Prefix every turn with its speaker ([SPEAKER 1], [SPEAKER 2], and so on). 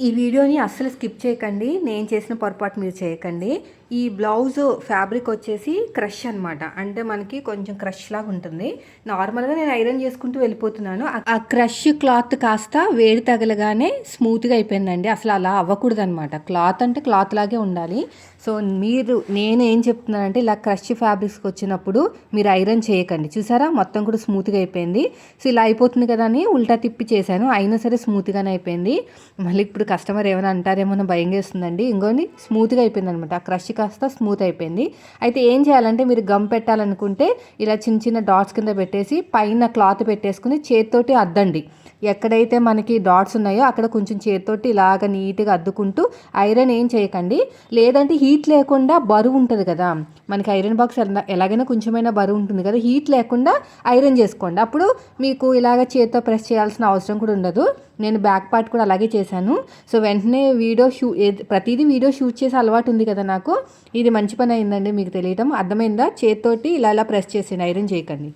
[SPEAKER 1] ఈ వీడియోని అస్సలు స్కిప్ చేయకండి. నేను చేసిన పొరపాటు మీరు చేయకండి. ఈ బ్లౌజ్ ఫ్యాబ్రిక్ వచ్చేసి క్రష్ అనమాట అంటే మనకి కొంచెం క్రష్ లాగా ఉంటుంది. నార్మల్గా నేను ఐరన్ చేసుకుంటూ వెళ్ళిపోతున్నాను. ఆ- క్రష్ క్లాత్ కాస్త వేడి తగలగానే స్మూత్గా అయిపోయిందండి. అసలు అలా అవ్వకూడదు అనమాట క్లాత్ అంటే క్లాత్ లాగే ఉండాలి. సో మీరు నేను ఏం చెప్తున్నానంటే ఇలా క్రష్ ఫ్యాబ్రిక్స్కి వచ్చినప్పుడు మీరు ఐరన్ చేయకండి. చూసారా? మొత్తం కూడా స్మూత్గా అయిపోయింది. సో ఇలా అయిపోతుంది కదా అని ఉల్టా తిప్పి చేశాను. అయినా సరే స్మూత్గానే అయిపోయింది. మళ్ళీ ఇప్పుడు కస్టమర్ ఏమైనా అంటారేమో అని భయం వేస్తుందండి. ఇంకోని స్మూత్గా అయిపోయింది అనమాట ఆ క్రష్ కాస్త స్మూత్ అయిపోయింది. అయితే ఏం చేయాలంటే మీరు గమ్ పెట్టాలనుకుంటే ఇలా చిన్న చిన్న డాట్స్ కింద పెట్టేసి పైన క్లాత్ పెట్టేసుకుని చేతితోటి అద్దండి. ఎక్కడైతే మనకి డాట్స్ ఉన్నాయో అక్కడ కొంచెం చేతితోటి ఇలాగ నీట్గా అద్దుకుంటూ ఐరన్ ఏం చేయకండి. లేదంటే హీట్ లేకుండా బరువు ఉంటుంది కదా. మనకి ఐరన్ బాక్స్ ఎలాగైనా కొంచెమైనా బరువు ఉంటుంది కదా హీట్ లేకుండా ఐరన్ చేసుకోండి. అప్పుడు మీకు ఇలాగ చేతితో ప్రెస్ చేయాల్సిన అవసరం కూడా ఉండదు. నేను బ్యాక్ పార్ట్ కూడా అలాగే చేశాను. సో వెంటనే వీడియో షూ ప్రతిదీ వీడియో షూట్ చేసే అలవాటు ఉంది కదా నాకు. ఇది మంచి పని అయిందండి మీకు తెలియటం. అర్థమైందా? చేతితోటి ఇలా ఇలా ప్రెస్ చేసేయండి ఐరన్ చేయకండి.